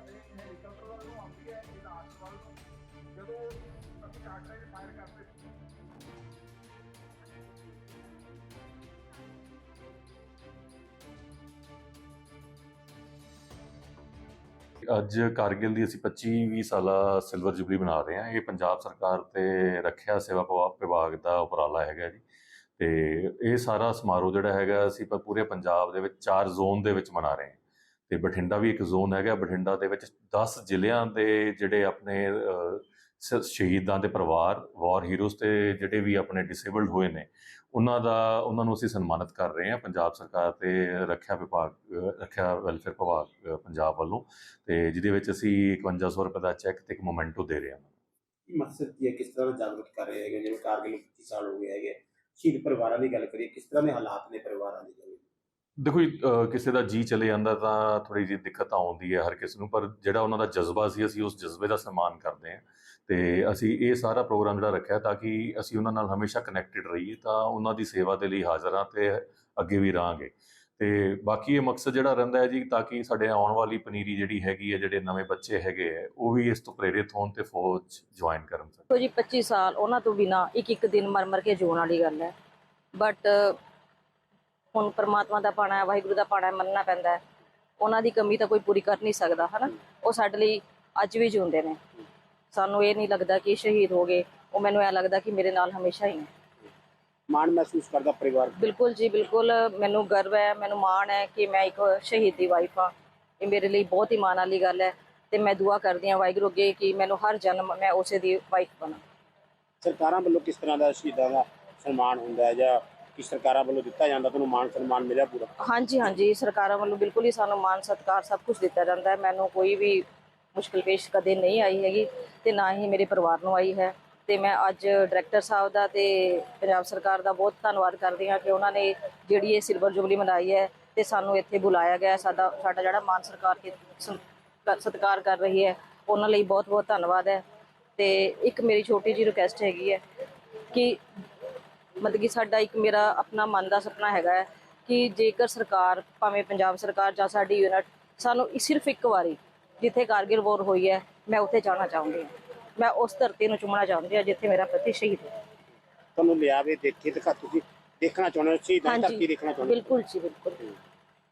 ਤੁਹਾਡੇ ਹੈਲੀਕਾਪਟਰ ਵੱਲ ਨੂੰ ਆਉਂਦੀ ਹੈ ਇਹ ਲਾਸਟ ਵੱਲ। ਨੂੰ ਜਦੋਂ ਅਸੀਂ ਕਾਟਰੇ 'ਚ ਫਾਇਰ ਕਰਦੇ ਅੱਜ ਕਾਰਗਿਲ ਦੀ ਅਸੀਂ 25 ਸਾਲਾ ਸਿਲਵਰ ਜੁਬਲੀ ਮਨਾ ਰਹੇ ਹਾਂ। ਇਹ ਪੰਜਾਬ ਸਰਕਾਰ ਤੇ ਰੱਖਿਆ ਸੇਵਾ ਵਿਭਾਗ ਦਾ ਉਪਰਾਲਾ ਹੈਗਾ ਜੀ। ਤੇ ਇਹ ਸਾਰਾ ਸਮਾਰੋਹ ਜਿਹੜਾ ਹੈਗਾ, ਅਸੀਂ ਪੂਰੇ ਪੰਜਾਬ ਦੇ ਵਿੱਚ ਚਾਰ ਜ਼ੋਨ ਦੇ ਵਿੱਚ ਮਨਾ ਰਹੇ ਹਾਂ। ਤੇ ਬਠਿੰਡਾ ਵੀ ਇੱਕ ਜ਼ੋਨ ਹੈਗਾ, ਬਠਿੰਡਾ ਦੇ ਵਿੱਚ 10 ਜ਼ਿਲ੍ਹਿਆਂ ਦੇ ਜਿਹੜੇ ਆਪਣੇ ਸ- ਸ਼ਹੀਦਾਂ ਦੇ ਪਰਿਵਾਰ, ਵਾਰ ਹੀਰੋਜ਼ ਤੇ ਜਿਹੜੇ ਵੀ ਆਪਣੇ ਡਿਸੇਬਲਡ ਹੋਏ ਨੇ, ਉਹਨਾਂ ਦਾ, ਉਹਨਾਂ ਨੂੰ ਅਸੀਂ ਸਨਮਾਨਿਤ ਕਰ ਰਹੇ ਹਾਂ, ਪੰਜਾਬ ਸਰਕਾਰ ਤੇ ਰੱਖਿਆ ਵਿਭਾਗ ਰੱਖਿਆ ਵੈਲਫੇਅਰ ਵਿਭਾਗ ਪੰਜਾਬ ਵੱਲੋਂ, ਤੇ ਜਿਹਦੇ ਵਿੱਚ ਅਸੀਂ 5100 ਰੁਪਏ ਦਾ ਚੈੱਕ ਤੇ ਇੱਕ ਮੋਮੈਂਟੋ ਦੇ ਰਹੇ ਹਾਂ। ਮਕਸਦ ਕੀ ਹੈ? ਕਿਸ ਤਰ੍ਹਾਂ ਜਾਗਰੂਕ ਕਰ ਰਹੇ ਹੈਗੇ? ਜਿਵੇਂ ਕਾਰਗਿਲ 25 ਸਾਲ ਹੋ ਗਏ ਹੈਗੇ। ਸ਼ਹੀਦ ਪਰਿਵਾਰਾਂ ਦੀ ਗੱਲ ਕਰੀਏ, ਕਿਸ ਤਰ੍ਹਾਂ ਦੇ ਹਾਲਾਤ ਨੇ ਪਰਿਵਾਰਾਂ ਦੇ? ਦੇਖੋ ਜੀ, ਅਹ, ਕਿਸੇ ਦਾ ਜੀ ਚਲੇ ਜਾਂਦਾ ਤਾਂ ਥੋੜੀ ਜਿਹੀ ਦਿੱਕਤ ਆਉਂਦੀ ਹੈ ਹਰ ਕਿਸੇ ਨੂੰ ਪਰ ਜਿਹੜਾ ਉਹਨਾਂ ਦਾ ਜਜ਼ਬਾ ਸੀ ਅਸੀਂ ਉਸ ਜਜ਼ਬੇ ਦਾ ਸਨਮਾਨ ਕਰਦੇ ਹਾਂ। ਤੇ ਅਸੀਂ ਇਹ ਸਾਰਾ ਪ੍ਰੋਗਰਾਮ ਜਿਹੜਾ ਰੱਖਿਆ ਤਾਂ ਕਿ ਅਸੀਂ ਉਹਨਾਂ ਨਾਲ ਹਮੇਸ਼ਾ ਕਨੈਕਟਡ ਰਹੀਏ ਤਾਂ ਉਹਨਾਂ ਦੀ ਸੇਵਾ ਦੇ ਲਈ ਹਾਜ਼ਰ ਹਾਂ ਤੇ ਅੱਗੇ ਵੀ ਰਹਾਂਗੇ। ਤੇ ਬਾਕੀ ਇਹ ਮਕਸਦ ਜਿਹੜਾ ਰਹਿੰਦਾ ਹੈ ਜੀ ਤਾਂ ਕਿ ਸਾਡੇ ਆਉਣ ਵਾਲੀ ਪਨੀਰੀ ਜਿਹੜੀ ਹੈਗੀ ਹੈ ਜਿਹੜੇ ਨਵੇਂ ਬੱਚੇ ਹੈਗੇ ਹੈ ਉਹ ਵੀ ਇਸ ਤੋਂ ਪ੍ਰੇਰਿਤ ਹੋਣ ਤੇ ਫੌਜ ਜੁਆਇਨ ਕਰਨ ਸਰ ਦੇਖੋ ਜੀ 25 ਸਾਲ ਉਹਨਾਂ ਤੋਂ ਬਿਨਾ ਇੱਕ ਇੱਕ ਦਿਨ ਮਰ ਮਰ ਕੇ ਜਿਉਣ ਵਾਲੀ ਗੱਲ ਹੈ। ਬਟ ਹੁਣ ਪਰਮਾਤਮਾ ਦਾ ਪਾਣਾ ਹੈ ਵਾਹਿਗੁਰੂ ਦਾ ਪਾਣਾ ਹੈ ਮੰਨਣਾ ਪੈਂਦਾ ਹੈ। ਉਹਨਾਂ ਦੀ ਕਮੀ ਤਾਂ ਕੋਈ ਪੂਰੀ ਕਰ ਨਹੀਂ ਸਕਦਾ ਹਨਾ? ਉਹ ਸਾਡੇ ਲਈ ਅੱਜ ਵੀ ਜਿਉਂਦੇ ਨੇ। ਸਾਨੂੰ ਇਹ ਨਹੀਂ ਲੱਗਦਾ ਕਿ ਇਹ ਸ਼ਹੀਦ ਹੋ ਗਏ। ਉਹ ਮੈਨੂੰ ਐ ਲੱਗਦਾ ਕਿ ਮੇਰੇ ਨਾਲ ਹਮੇਸ਼ਾ ਹੀ ਹੈ ਮਾਣ ਮਹਿਸੂਸ ਕਰਦਾ ਪਰਿਵਾਰ ਬਿਲਕੁਲ ਜੀ ਬਿਲਕੁਲ। ਮੈਨੂੰ ਗਰਵ ਹੈ ਮੈਨੂੰ ਮਾਣ ਹੈ ਕਿ ਮੈਂ ਇੱਕ ਸ਼ਹੀਦ ਦੀ ਵਾਈਫ ਹਾਂ। ਇਹ ਮੇਰੇ ਲਈ ਬਹੁਤ ਹੀ ਮਾਣ ਵਾਲੀ ਗੱਲ ਹੈ ਤੇ ਮੈਂ ਦੁਆ ਕਰਦੀ ਹਾਂ ਵਾਹਿਗੁਰੂ ਅੱਗੇ ਕਿ ਮੈਨੂੰ ਹਰ ਜਨਮ ਮੈਂ ਉਸੇ ਦੀ ਵਾਈਫ ਬਣਾ। ਸਰਕਾਰਾਂ ਵੱਲੋਂ ਕਿਸ ਤਰ੍ਹਾਂ ਦਾ ਸ਼ਹੀਦਾਂ ਦਾ ਸਨਮਾਨ ਹੁੰਦਾ ਹੈ ਜਾਂ ਕਿ ਸਰਕਾਰਾਂ ਵੱਲੋਂ ਦਿੱਤਾ ਜਾਂਦਾ, ਤੁਹਾਨੂੰ ਮਾਣ ਸਨਮਾਨ ਮਿਲਿਆ ਪੂਰਾ? ਹਾਂਜੀ ਹਾਂਜੀ, ਸਰਕਾਰਾਂ ਵੱਲੋਂ ਬਿਲਕੁਲ ਹੀ ਸਾਨੂੰ ਮਾਨ ਸਤਿਕਾਰ ਸਭ ਕੁਝ ਦਿੱਤਾ ਜਾਂਦਾ ਹੈ। ਮੈਨੂੰ ਕੋਈ ਵੀ ਮੁਸ਼ਕਲ ਪੇਸ਼ ਕਦੇ ਨਹੀਂ ਆਈ ਹੈਗੀ ਤੇ ਨਾ ਹੀ ਮੇਰੇ ਪਰਿਵਾਰ ਨੂੰ ਆਈ ਹੈ ਤੇ ਮੈਂ ਅੱਜ ਡਾਇਰੈਕਟਰ ਸਾਹਿਬ ਦਾ ਤੇ ਪੰਜਾਬ ਸਰਕਾਰ ਦਾ ਬਹੁਤ ਧੰਨਵਾਦ ਕਰਦੀ ਹਾਂ ਕਿ ਉਹਨਾਂ ਨੇ ਜਿਹੜੀ ਇਹ ਸਿਲਵਰ ਜੁਬਲੀ ਮਨਾਈ ਹੈ ਤੇ ਸਾਨੂੰ ਇੱਥੇ ਬੁਲਾਇਆ ਗਿਆ ਸਾਡਾ ਸਾਡਾ ਜਿਹੜਾ ਮਾਨ ਸਰਕਾਰ ਕੇ ਸਤਿਕਾਰ ਕਰ ਰਹੀ ਹੈ, ਉਹਨਾਂ ਲਈ ਬਹੁਤ ਬਹੁਤ ਧੰਨਵਾਦ ਹੈ। ਤੇ ਇੱਕ ਮੇਰੀ ਛੋਟੀ ਜਿਹੀ ਰਿਕੁਐਸਟ ਹੈਗੀ ਹੈ ਕਿ ਮਤਲਬ ਕਿ ਸਾਡਾ ਇੱਕ ਮੇਰਾ ਆਪਣਾ ਮਨ ਦਾ ਸੁਪਨਾ ਹੈਗਾ ਹੈ ਕਿ ਜੇਕਰ ਸਰਕਾਰ ਭਾਵੇਂ ਪੰਜਾਬ ਸਰਕਾਰ ਜਾਂ ਸਾਡੀ ਯੂਨਿਟ ਸਾਨੂੰ ਸਿਰਫ ਇੱਕ ਵਾਰੀ ਜਿੱਥੇ ਕਾਰਗਿਲ ਵਾਰ ਹੋਈ ਹੈ ਮੈਂ ਉੱਥੇ ਜਾਣਾ ਚਾਹੁੰਦੀ ਹਾਂ। ਮੈਂ ਉਸ ਧਰਤੀ ਨੂੰ ਚੁੰਮਣਾ ਚਾਹੁੰਦੀ ਹਾਂ ਜਿੱਥੇ ਮੇਰਾ ਪਤੀ ਸ਼ਹੀਦ ਹੈ। ਤੁਹਾਨੂੰ ਲਿਆਵੇ ਦੇਖੇ ਦਿਖਾ ਤੁਸੀਂ ਦੇਖਣਾ ਚਾਹੁੰਦੇ ਹੋ ਸ਼ਹੀਦਾਂ ਦੀ ਧਰਤੀ ਦੇਖਣਾ ਚਾਹੁੰਦੇ ਬਿਲਕੁਲ ਜੀ ਬਿਲਕੁਲ।